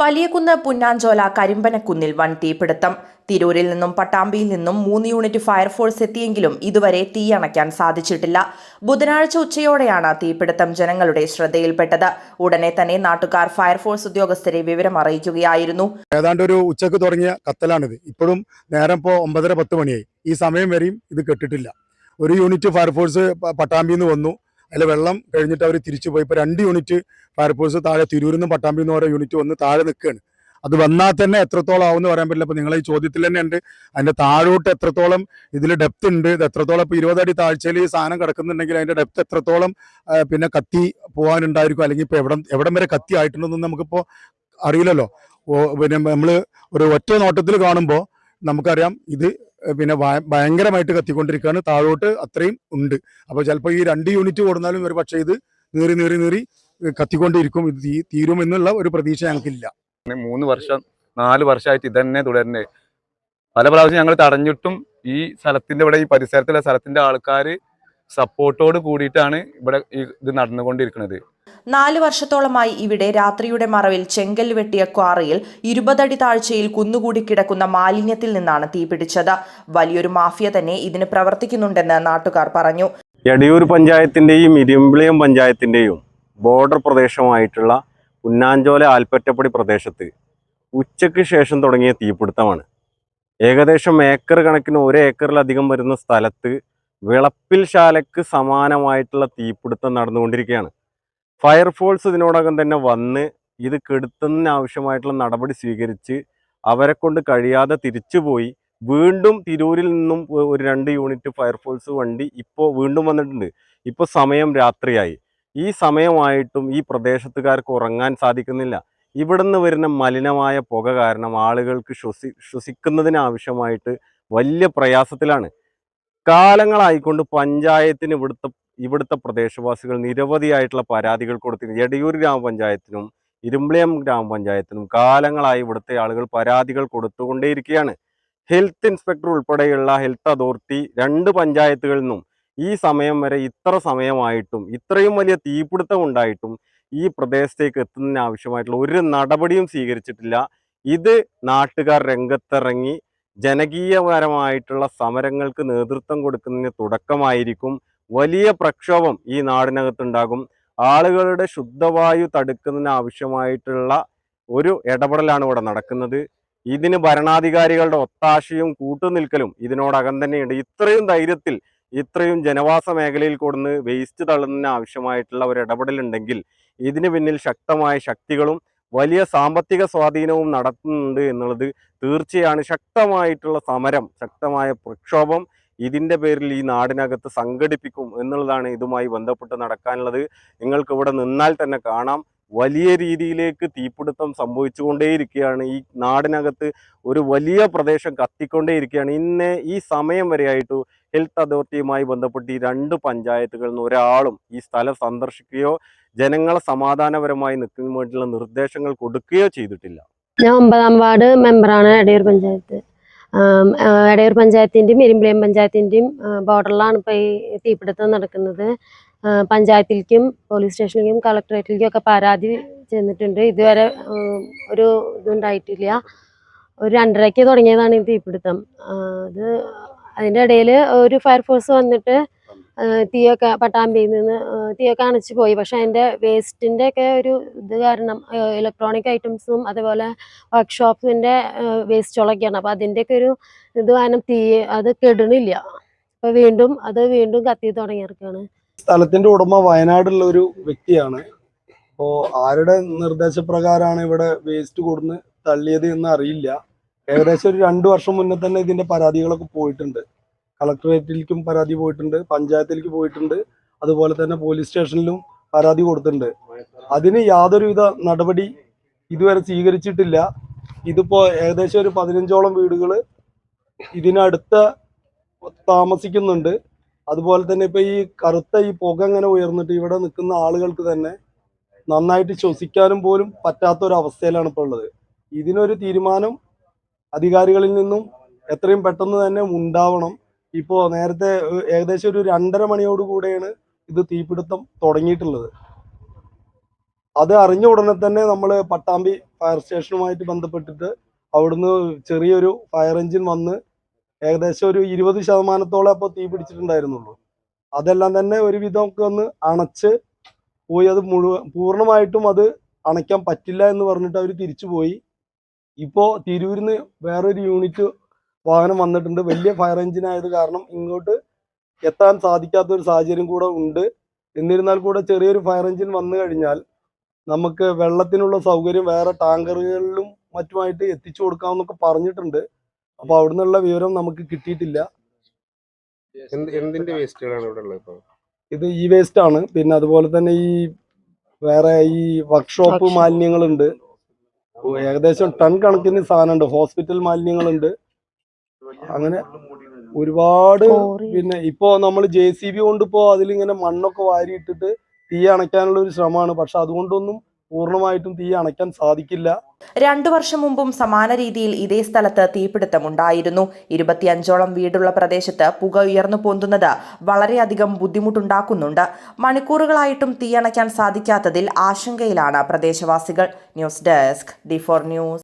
വലിയകുന്ന് പുന്നാഞ്ചോല കരിമ്പനക്കുന്നിൽ വൻ തീപിടുത്തം. തിരൂരിൽ നിന്നും പട്ടാമ്പിയിൽ നിന്നും മൂന്ന് യൂണിറ്റ് ഫയർഫോഴ്സ് എത്തിയെങ്കിലും ഇതുവരെ തീയണയ്ക്കാൻ സാധിച്ചിട്ടില്ല. ബുധനാഴ്ച ഉച്ചയോടെയാണ് തീപിടുത്തം ജനങ്ങളുടെ ശ്രദ്ധയിൽപ്പെട്ടത്. ഉടനെ തന്നെ നാട്ടുകാർ ഫയർഫോഴ്സ് ഉദ്യോഗസ്ഥരെ വിവരം അറിയിക്കുകയായിരുന്നു. ഏതാണ്ട് ഒരു ഉച്ചയ്ക്ക് തുടങ്ങിയ കത്തലാണിത്. ഇപ്പോഴും നേരം ഇപ്പോൾ ഒമ്പതര പത്ത് മണിയായി. ഈ സമയം വരെയും ഇത് കെട്ടിട്ടില്ല. ഒരു യൂണിറ്റ് ഫയർഫോഴ്സ് പട്ടാമ്പിയിൽ വന്നു. അതിൽ വെള്ളം കഴിഞ്ഞിട്ട് അവർ തിരിച്ചു പോയി. ഇപ്പോൾ രണ്ട് യൂണിറ്റ് ഫയർഫോഴ്സ് താഴെ തിരൂരിൽ നിന്ന് ഓരോ യൂണിറ്റ് വന്ന് താഴെ നിൽക്കുകയാണ് അത് വന്നാൽ തന്നെ എത്രത്തോളം ആവുമെന്ന് പറയാൻ പറ്റില്ല. അപ്പോൾ നിങ്ങളെ ഈ ചോദ്യത്തിൽ തന്നെ ഉണ്ട് അതിന്റെ താഴോട്ട് എത്രത്തോളം ഇതിൽ ഡെപ്ത് ഉണ്ട്. ഇത് എത്രത്തോളം ഇപ്പോൾ ഇരുപതടി താഴ്ചയിൽ ഈ സാധനം കിടക്കുന്നുണ്ടെങ്കിൽ അതിന്റെ ഡെപ്ത് എത്രത്തോളം പിന്നെ കത്തി പോകാനുണ്ടായിരിക്കും. അല്ലെങ്കിൽ ഇപ്പോൾ എവിടെ എവിടം വരെ കത്തി ആയിട്ടുണ്ടെന്നൊന്നും നമുക്കിപ്പോൾ അറിയില്ലല്ലോ. പിന്നെ നമ്മൾ ഒരു ഒറ്റ നോട്ടത്തിൽ കാണുമ്പോൾ നമുക്കറിയാം ഇത് പിന്നെ ഭയങ്കരമായിട്ട് കത്തിക്കൊണ്ടിരിക്കുകയാണ്. താഴോട്ട് അത്രയും ഉണ്ട്. അപ്പോൾ ചിലപ്പോൾ ഈ രണ്ട് യൂണിറ്റ് കൊടുന്നാലും ഒരു പക്ഷേ ഇത് നീറി നീറി നീറി കത്തിക്കൊണ്ടിരിക്കും. ഇത് തീരും എന്നുള്ള ഒരു പ്രതീക്ഷ ഞങ്ങൾക്കില്ല. മൂന്ന് വർഷം നാല് വർഷമായിട്ട് ഇതന്നെ തുടരുന്നത് പല പ്രാവശ്യം ഞങ്ങൾ തടഞ്ഞിട്ടും ഈ സ്ഥലത്തിന്റെ ഇവിടെ ഈ പരിസരത്തുള്ള സ്ഥലത്തിന്റെ ആൾക്കാർ സപ്പോർട്ടോട് കൂടിയിട്ടാണ് ഇവിടെ ഇത് നടന്നുകൊണ്ടിരിക്കുന്നത്. നാല് വർഷത്തോളമായി ഇവിടെ രാത്രിയുടെ മറവിൽ ചെങ്കൽ വെട്ടിയ ക്വാറിയിൽ ഇരുപതടി താഴ്ചയിൽ കുന്നുകൂടി കിടക്കുന്ന മാലിന്യത്തിൽ നിന്നാണ് തീപിടിച്ചത് വലിയൊരു മാഫിയ തന്നെ ഇതിന് പ്രവർത്തിക്കുന്നുണ്ടെന്ന് നാട്ടുകാർ പറഞ്ഞു. എടയൂർ പഞ്ചായത്തിന്റെയും ഇരുമ്പിളിയം പഞ്ചായത്തിന്റെയും ബോർഡർ പ്രദേശമായിട്ടുള്ള ഉന്നാഞ്ചോല ആൽപ്പറ്റപ്പടി പ്രദേശത്ത് ഉച്ചയ്ക്ക് ശേഷം തുടങ്ങിയ തീപിടുത്തമാണ്. ഏകദേശം ഏക്കർ കണക്കിന് ഒരു ഏക്കറിലധികം വരുന്ന സ്ഥലത്ത് വിളപ്പിൽ ശാലയ്ക്ക് സമാനമായിട്ടുള്ള തീപിടുത്തം നടന്നുകൊണ്ടിരിക്കുകയാണ്. ഫയർഫോഴ്സ് ഇതിനോടകം തന്നെ വന്ന് ഇത് കെടുത്തുന്നതിന് ആവശ്യമായിട്ടുള്ള നടപടി സ്വീകരിച്ച് അവരെ കൊണ്ട് കഴിയാതെ തിരിച്ചുപോയി. വീണ്ടും തിരൂരിൽ നിന്നും ഒരു രണ്ട് യൂണിറ്റ് ഫയർഫോഴ്സ് വണ്ടി ഇപ്പോൾ വീണ്ടും വന്നിട്ടുണ്ട്. ഇപ്പോൾ സമയം രാത്രിയായി. ഈ സമയമായിട്ടും ഈ പ്രദേശത്തുകാർക്ക് ഉറങ്ങാൻ സാധിക്കുന്നില്ല. ഇവിടുന്ന് വരുന്ന മലിനമായ പുക കാരണം ആളുകൾക്ക് ശ്വസി ശ്വസിക്കുന്നതിനാവശ്യമായിട്ട് വലിയ പ്രയാസത്തിലാണ്. കാലങ്ങളായിക്കൊണ്ട് പഞ്ചായത്തിന് ഇവിടുത്തെ ഇവിടുത്തെ പ്രദേശവാസികൾ നിരവധിയായിട്ടുള്ള പരാതികൾ കൊടുത്തിരുന്നു. എടയൂർ ഗ്രാമപഞ്ചായത്തിനും ഇരുമ്പിളിയം ഗ്രാമപഞ്ചായത്തിനും കാലങ്ങളായി ഇവിടുത്തെ ആളുകൾ പരാതികൾ കൊടുത്തുകൊണ്ടേയിരിക്കുകയാണ്. ഹെൽത്ത് ഇൻസ്പെക്ടർ ഉൾപ്പെടെയുള്ള ഹെൽത്ത് അതോറിറ്റി രണ്ട് പഞ്ചായത്തുകളിൽ നിന്നും ഈ സമയം വരെ ഇത്ര സമയമായിട്ടും ഇത്രയും വലിയ തീപിടുത്തം ഉണ്ടായിട്ടും ഈ പ്രദേശത്തേക്ക് എത്തുന്നതിന് ആവശ്യമായിട്ടുള്ള ഒരു നടപടിയും സ്വീകരിച്ചിട്ടില്ല. ഇത് നാട്ടുകാർ രംഗത്തിറങ്ങി ജനകീയപരമായിട്ടുള്ള സമരങ്ങൾക്ക് നേതൃത്വം കൊടുക്കുന്നതിന് തുടക്കമായിരിക്കും. വലിയ പ്രക്ഷോഭം ഈ നാടിനകത്തുണ്ടാകും. ആളുകളുടെ ശുദ്ധവായു തടുക്കുന്നതിന് ആവശ്യമായിട്ടുള്ള ഒരു ഇടപെടലാണ് ഇവിടെ നടക്കുന്നത്. ഇതിന് ഭരണാധികാരികളുടെ ഒത്താശയും കൂട്ടുനിൽക്കലും ഇതിനോടകം തന്നെയുണ്ട്. ഇത്രയും ധൈര്യത്തിൽ ഇത്രയും ജനവാസ മേഖലയിൽ കൊടുന്ന് വേസ്റ്റ് തള്ളുന്നതിന് ആവശ്യമായിട്ടുള്ള ഒരു ഇടപെടലുണ്ടെങ്കിൽ ഇതിന് പിന്നിൽ ശക്തമായ ശക്തികളും വലിയ സാമ്പത്തിക സ്വാധീനവും നടത്തുന്നുണ്ട് എന്നുള്ളത് തീർച്ചയാണ്. ശക്തമായിട്ടുള്ള സമരം ശക്തമായ പ്രക്ഷോഭം ഇതിന്റെ പേരിൽ ഈ നാടിനകത്ത് സംഘടിപ്പിക്കും എന്നുള്ളതാണ് ഇതുമായി ബന്ധപ്പെട്ട് നടക്കാനുള്ളത്. നിങ്ങൾക്ക് ഇവിടെ നിന്നാൽ തന്നെ കാണാം. വലിയ രീതിയിലേക്ക് തീപിടുത്തം സംഭവിച്ചുകൊണ്ടേയിരിക്കുകയാണ്. ഈ നാടിനകത്ത് ഒരു വലിയ പ്രദേശം കത്തിക്കൊണ്ടേയിരിക്കുകയാണ്. ഇന്ന് ഈ സമയം വരെയായിട്ട് ഹെൽത്ത് അതോറിറ്റിയുമായി ബന്ധപ്പെട്ട് ഈ രണ്ട് പഞ്ചായത്തുകളിൽ നിന്ന് ഒരാളും ഈ സ്ഥലം സന്ദർശിക്കുകയോ ജനങ്ങളെ സമാധാനപരമായി നിൽക്കുന്നതിന് വേണ്ടിയുള്ള നിർദ്ദേശങ്ങൾ കൊടുക്കുകയോ ചെയ്തിട്ടില്ല. ഞാൻ ഒമ്പതാം വാർഡ് മെമ്പറാണ് എടയൂർ പഞ്ചായത്ത്. എടയൂർ പഞ്ചായത്തിന്റെയും ഇരുമ്പിളിയം പഞ്ചായത്തിന്റെയും ബോർഡറിലാണ് ഇപ്പോൾ ഈ തീപിടുത്തം നടക്കുന്നത്. പഞ്ചായത്തിലേക്കും പോലീസ് സ്റ്റേഷനിലേക്കും കളക്ടറേറ്റിലേക്കും ഒക്കെ പരാതി ചെന്നിട്ടുണ്ട്. ഇതുവരെ ഒരു ഇതുണ്ടായിട്ടില്ല. ഒരു രണ്ടരയ്ക്ക് തുടങ്ങിയതാണ് ഈ തീപിടുത്തം. അത് അതിന്റെ ഇടയിൽ ഒരു ഫയർഫോഴ്സ് വന്നിട്ട് തീയൊക്കെ പട്ടാമ്പിയിൽ നിന്ന് തീയൊക്കെ അണച്ചു പോയി. പക്ഷെ അതിന്റെ വേസ്റ്റിന്റെ ഒക്കെ ഒരു ഇത് കാരണം ഇലക്ട്രോണിക് ഐറ്റംസും അതുപോലെ വർക്ക്ഷോപ്പിന്റെ വേസ്റ്റുകളൊക്കെയാണ്. അപ്പോൾ അതിന്റെയൊക്കെ ഒരു ഇത് കാരണം തീ അത് കെടണില്ല അപ്പോൾ വീണ്ടും അത് വീണ്ടും കത്തി തുടങ്ങിയിരിക്കുകയാണ്. സ്ഥലത്തിന്റെ ഉടമ വയനാടുള്ള ഒരു വ്യക്തിയാണ്. അപ്പോൾ ആരുടെ നിർദ്ദേശപ്രകാരമാണ് ഇവിടെ വേസ്റ്റ് കൊടുന്ന് തള്ളിയത് എന്ന് അറിയില്ല. ഏകദേശം ഒരു രണ്ട് വർഷം മുന്നേ തന്നെ ഇതിന്റെ പരാതികളൊക്കെ പോയിട്ടുണ്ട്. കളക്ടറേറ്റിലേക്കും പരാതി പോയിട്ടുണ്ട് പഞ്ചായത്തിലേക്ക് പോയിട്ടുണ്ട്. അതുപോലെ തന്നെ പോലീസ് സ്റ്റേഷനിലും പരാതി കൊടുത്തിട്ടുണ്ട്. അതിന് യാതൊരുവിധ നടപടി ഇതുവരെ സ്വീകരിച്ചിട്ടില്ല. ഇതിപ്പോ ഏകദേശം ഒരു പതിനഞ്ചോളം വീടുകൾ ഇതിനടുത്ത താമസിക്കുന്നുണ്ട്. അതുപോലെ തന്നെ ഇപ്പൊ ഈ കറുത്ത ഈ പുക അങ്ങനെ ഉയർന്നിട്ട് ഇവിടെ നിൽക്കുന്ന ആളുകൾക്ക് തന്നെ നന്നായിട്ട് ശ്വസിക്കാനും പോലും പറ്റാത്ത ഒരു അവസ്ഥയിലാണ് ഇപ്പോൾ ഉള്ളത്. ഇതിനൊരു തീരുമാനം അധികാരികളിൽ നിന്നും എത്രയും പെട്ടെന്ന് തന്നെ ഉണ്ടാവണം. ഇപ്പോൾ നേരത്തെ ഏകദേശം ഒരു രണ്ടര മണിയോട് കൂടെയാണ് ഇത് തീപിടുത്തം തുടങ്ങിയിട്ടുള്ളത്. അത് അറിഞ്ഞ ഉടനെ തന്നെ നമ്മൾ പട്ടാമ്പി ഫയർ സ്റ്റേഷനുമായിട്ട് ബന്ധപ്പെട്ടിട്ട് അവിടുന്ന് ചെറിയൊരു ഫയർ എഞ്ചിൻ വന്ന് ഏകദേശം ഒരു ഇരുപത് ശതമാനത്തോളം അപ്പോൾ തീ പിടിച്ചിട്ടുണ്ടായിരുന്നുള്ളൂ. അതെല്ലാം തന്നെ ഒരുവിധം ഒക്കെ ഒന്ന് അണച്ച് പോയി. അത് മുഴുവൻ പൂർണമായിട്ടും അത് അണയ്ക്കാൻ പറ്റില്ല എന്ന് പറഞ്ഞിട്ട് അവർ തിരിച്ചു പോയി. ഇപ്പോൾ തിരൂരിന്ന് വേറൊരു യൂണിറ്റ് വാഹനം വന്നിട്ടുണ്ട്. വലിയ ഫയർ എഞ്ചിൻ ആയത് കാരണം ഇങ്ങോട്ട് എത്താൻ സാധിക്കാത്ത ഒരു സാഹചര്യം കൂടെ ഉണ്ട്. എന്നിരുന്നാൽ കൂടെ ചെറിയൊരു ഫയർ എഞ്ചിൻ വന്നു കഴിഞ്ഞാൽ നമുക്ക് വെള്ളത്തിനുള്ള സൗകര്യം വേറെ ടാങ്കറുകളിലും മറ്റുമായിട്ട് എത്തിച്ചു കൊടുക്കാമെന്നൊക്കെ പറഞ്ഞിട്ടുണ്ട്. അപ്പോൾ അവിടുന്നുള്ള വിവരം നമുക്ക് കിട്ടിയിട്ടില്ല. എന്തിന്റെ വേസ്റ്റുകളാണ് ഇവിടെ ഉള്ളത് ഇപ്പൊ? ഇത് ഈ വേസ്റ്റ് ആണ്. പിന്നെ അതുപോലെ തന്നെ ഈ വേറെ ഈ വർക്ക്ഷോപ്പ് Workshop. മാലിന്യങ്ങളുണ്ട്. ഏകദേശം ടൺ കണക്കിന് സാധനമുണ്ട്. ഹോസ്പിറ്റൽ മാലിന്യങ്ങളുണ്ട്. അങ്ങനെ ഒരുപാട് പിന്നെ ഇപ്പോ നമ്മൾ ജെ സി ബി കൊണ്ട് ഇപ്പോ അതിലിങ്ങനെ മണ്ണൊക്കെ വാരിയിട്ടിട്ട് തീ അണയ്ക്കാനുള്ള ഒരു ശ്രമമാണ്. പക്ഷെ അതുകൊണ്ടൊന്നും പൂർണമായിട്ടും തീ അണയ്ക്കാൻ സാധിക്കില്ല. രണ്ടു വർഷം മുമ്പും സമാന രീതിയിൽ ഇതേ സ്ഥലത്ത് തീപിടുത്തമുണ്ടായിരുന്നു. ഇരുപത്തിയഞ്ചോളം വീടുള്ള പ്രദേശത്ത് പുക ഉയർന്നു പൊന്തുന്നത് വളരെയധികം ബുദ്ധിമുട്ടുണ്ടാക്കുന്നുണ്ട്. മണിക്കൂറുകളായിട്ടും തീയണയ്ക്കാൻ സാധിക്കാത്തതിൽ ആശങ്കയിലാണ് പ്രദേശവാസികൾ. News desk D four news.